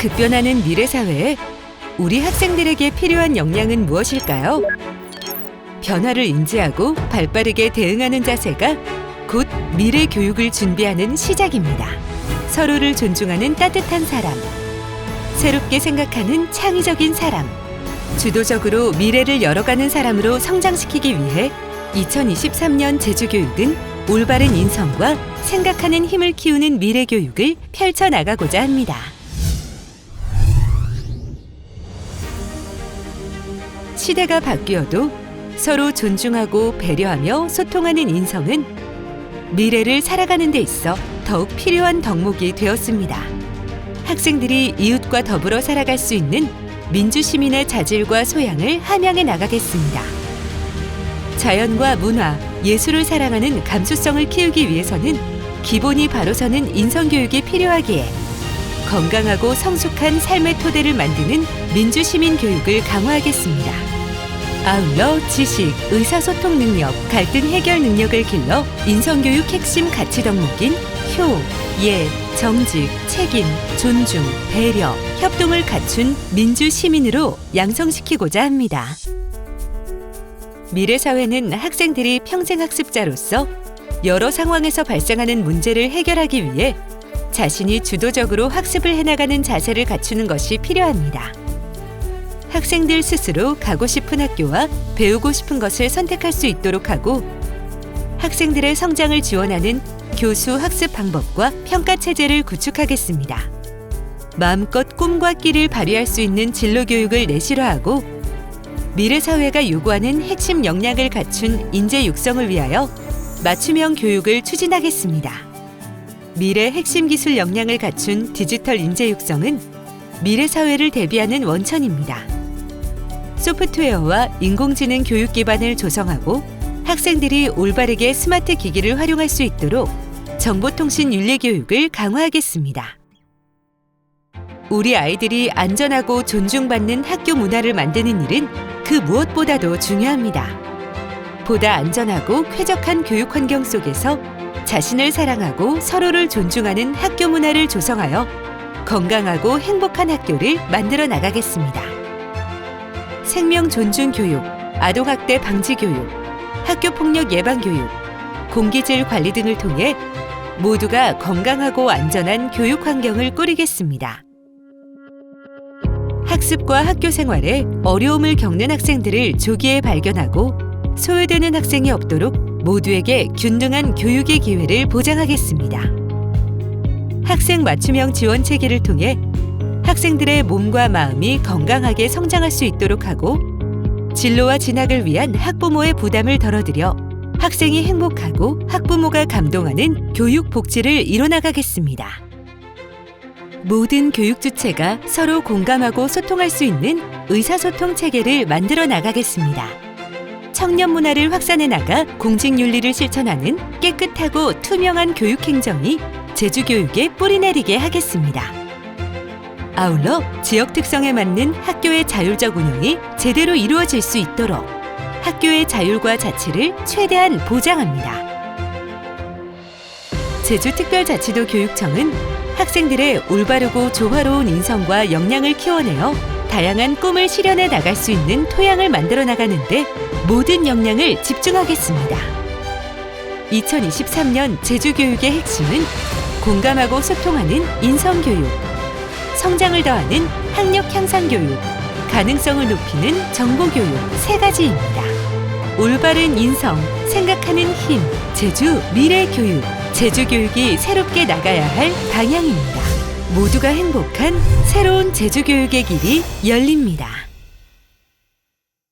급변하는 미래 사회에 우리 학생들에게 필요한 역량은 무엇일까요? 변화를 인지하고 발빠르게 대응하는 자세가 곧 미래 교육을 준비하는 시작입니다. 서로를 존중하는 따뜻한 사람, 새롭게 생각하는 창의적인 사람, 주도적으로 미래를 열어가는 사람으로 성장시키기 위해 2023년 제주교육은 올바른 인성과 생각하는 힘을 키우는 미래 교육을 펼쳐나가고자 합니다. 시대가 바뀌어도 서로 존중하고 배려하며 소통하는 인성은 미래를 살아가는 데 있어 더욱 필요한 덕목이 되었습니다. 학생들이 이웃과 더불어 살아갈 수 있는 민주 시민의 자질과 소양을 함양해 나가겠습니다. 자연과 문화, 예술을 사랑하는 감수성을 키우기 위해서는 기본이 바로 서는 인성교육이 필요하기에 건강하고 성숙한 삶의 토대를 만드는 민주시민 교육을 강화하겠습니다. 아울러 지식, 의사소통 능력, 갈등 해결 능력을 길러 인성교육 핵심 가치 덕목인 효, 예, 정직, 책임, 존중, 배려, 협동을 갖춘 민주 시민으로 양성시키고자 합니다. 미래 사회는 학생들이 평생 학습자로서 여러 상황에서 발생하는 문제를 해결하기 위해 자신이 주도적으로 학습을 해나가는 자세를 갖추는 것이 필요합니다. 학생들 스스로 가고 싶은 학교와 배우고 싶은 것을 선택할 수 있도록 하고 학생들의 성장을 지원하는 교수 학습 방법과 평가 체제를 구축하겠습니다. 마음껏 꿈과 끼를 발휘할 수 있는 진로 교육을 내실화하고 미래 사회가 요구하는 핵심 역량을 갖춘 인재 육성을 위하여 맞춤형 교육을 추진하겠습니다. 미래 핵심 기술 역량을 갖춘 디지털 인재 육성은 미래 사회를 대비하는 원천입니다. 소프트웨어와 인공지능 교육 기반을 조성하고 학생들이 올바르게 스마트 기기를 활용할 수 있도록 정보통신 윤리 교육을 강화하겠습니다. 우리 아이들이 안전하고 존중받는 학교 문화를 만드는 일은 그 무엇보다도 중요합니다. 보다 안전하고 쾌적한 교육 환경 속에서 자신을 사랑하고 서로를 존중하는 학교 문화를 조성하여 건강하고 행복한 학교를 만들어 나가겠습니다. 생명 존중 교육, 아동 학대 방지 교육, 학교 폭력 예방 교육, 공기질 관리 등을 통해 모두가 건강하고 안전한 교육 환경을 꾸리겠습니다. 학습과 학교 생활에 어려움을 겪는 학생들을 조기에 발견하고 소외되는 학생이 없도록 모두에게 균등한 교육의 기회를 보장하겠습니다. 학생 맞춤형 지원 체계를 통해 학생들의 몸과 마음이 건강하게 성장할 수 있도록 하고 진로와 진학을 위한 학부모의 부담을 덜어드려 학생이 행복하고 학부모가 감동하는 교육 복지를 이뤄나가겠습니다. 모든 교육 주체가 서로 공감하고 소통할 수 있는 의사소통 체계를 만들어 나가겠습니다. 청년 문화를 확산해 나가 공직 윤리를 실천하는 깨끗하고 투명한 교육 행정이 제주 교육에 뿌리 내리게 하겠습니다. 아울러 지역 특성에 맞는 학교의 자율적 운영이 제대로 이루어질 수 있도록 학교의 자율과 자치를 최대한 보장합니다. 제주특별자치도 교육청은 학생들의 올바르고 조화로운 인성과 역량을 키워내어 다양한 꿈을 실현해 나갈 수 있는 토양을 만들어 나가는데 모든 역량을 집중하겠습니다. 2023년 제주교육의 핵심은 공감하고 소통하는 인성교육, 성장을 더하는 학력 향상 교육, 가능성을 높이는 정보 교육 세 가지입니다. 올바른 인성, 생각하는 힘, 제주 미래 교육, 제주 교육이 새롭게 나가야 할 방향입니다. 모두가 행복한 새로운 제주 교육의 길이 열립니다.